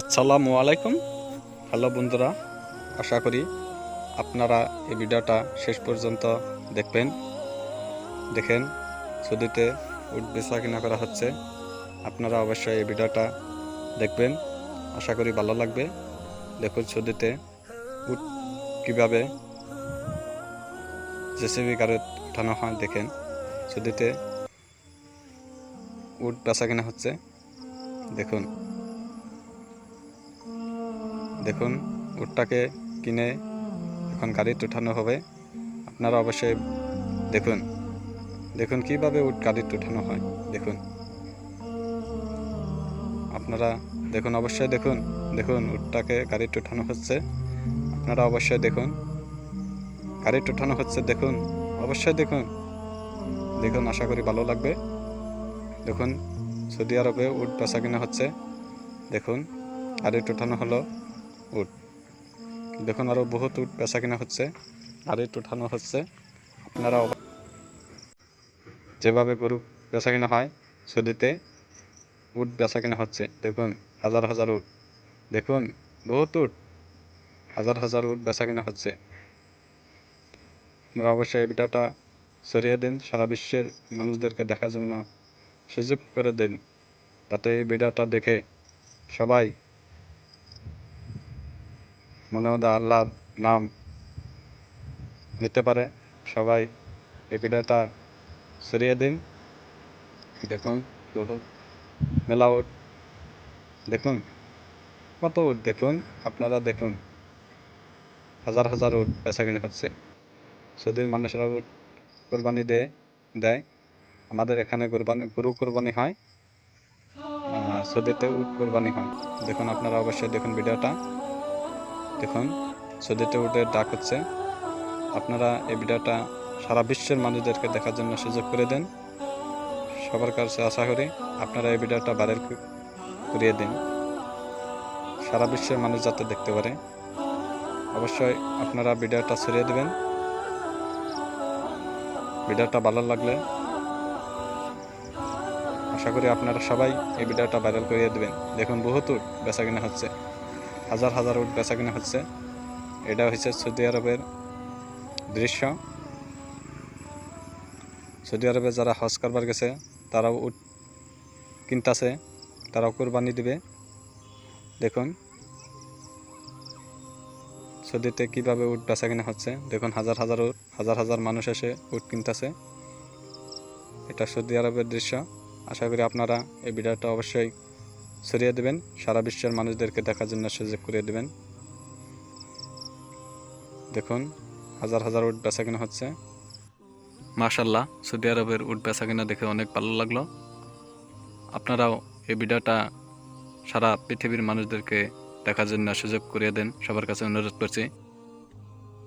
আসসালামু আলাইকুম। হ্যালো বন্ধুরা, আশা করি আপনারা এই ভিডিওটা শেষ পর্যন্ত দেখবেন। দেখেন সৌদিতে উট বেচা কিনা করা হচ্ছে। আপনারা অবশ্যই এই ভিডিওটা দেখবেন। আশা করি ভালো লাগবে। দেখুন সৌদিতে উট কীভাবে জেসিবি কারে উঠানো হয়, দেখেন। সৌদিতে উট বেচা কিনা হচ্ছে। দেখুন। দেখুন, উটটাকে কিনে এখন গাড়িতে উঠানো হবে। আপনারা অবশ্যই দেখুন দেখুন কীভাবে উট গাড়িতে উঠানো হয়। দেখুন। আপনারা দেখুন, অবশ্যই দেখুন দেখুন উটটাকে গাড়িতে উঠানো হচ্ছে। আপনারা অবশ্যই দেখুন গাড়িতে উঠানো হচ্ছে, দেখুন, অবশ্যই দেখুন। দেখুন, আশা করি ভালো লাগবে। দেখুন, সৌদি আরবে উট বেচা কিনা হচ্ছে। দেখুন গাড়িতে উঠানো হলো। উট। দেখুন আরও বহুত উট বেচা কিনা হচ্ছে গাড়িতে উঠানো হচ্ছে। আপনারা যেভাবে গরু বেচা কিনা হয় সৌদিতে উট বেচা কিনা হচ্ছে। দেখুন, হাজার হাজার উট। দেখুন, বহুত উট। হাজার হাজার উট বেচা কিনা হচ্ছে। অবশ্যই এই ভিডিওটা ছড়িয়ে দিন, সারা বিশ্বের মানুষদেরকে দেখার জন্য সুযোগ করে দিন। তাতে এই ভিডিওটা দেখে সবাই মনে মধ্যে আল্লাহর নাম নিতে পারে। সবাই এই ভিডিওটা ছড়িয়ে দিন। দেখুন মেলা উট দেখুন, কত উট দেখুন, আপনারা দেখুন। হাজার হাজার উট বেচা কিনে হচ্ছে সৌদির মানুষেরা উট কোরবানি দেয় দেয়। আমাদের এখানে কোরবানি, গরু কোরবানি হয় সৌদিতে উট কোরবানি হয়। দেখুন, আপনারা অবশ্যই দেখুন ভিডিওটা। দেখুন, সৌদিতে উটের ডাক হচ্ছে। আপনারা এই ভিডিওটা সারা বিশ্বের মানুষদেরকে দেখার জন্য সুযোগ করে দেন। সবার কাছে আশা করি আপনারা এই ভিডিওটা ক- করিয়ে দিন। সারা বিশ্বের মানুষ যাতে দেখতে পারে। অবশ্যই আপনারা ভিডিওটা ছড়িয়ে দেবেন। ভিডিওটা ভালো লাগলে আশা করি আপনারা সবাই এই ভিডিওটা ভাইরাল করিয়ে দেবেন। দেখুন, বহুত বেচা কিনা হচ্ছে। হাজার হাজার উট বেচা কিনা হচ্ছে। এটা হচ্ছে সৌদি আরবের দৃশ্য। সৌদি আরবে যারা হজ করবার গেছে, তারাও উট কিনতাছে, তারাও কোরবানি দিবে। দেখুন, সৌদিতে কীভাবে উট বেচা কিনা হচ্ছে। দেখুন, হাজার হাজার উট, হাজার হাজার মানুষ এসে উট কিনতেছে। এটা সৌদি আরবের দৃশ্য। আশা করি আপনারা এই ভিডিওটা অবশ্যই ছড়িয়ে দেবেন। সারা বিশ্বের মানুষদেরকে দেখার জন্য সুযোগ করে দেবেন। দেখুন, হাজার হাজার উট বেচা কিনা হচ্ছে। মাশাল্লাহ সৌদি আরবের উট বেচা কিনা দেখে অনেক ভালো লাগল। আপনারাও এই ভিডিওটা সারা পৃথিবীর মানুষদেরকে দেখার জন্য সুযোগ করিয়ে দেন। সবার কাছে অনুরোধ করছি।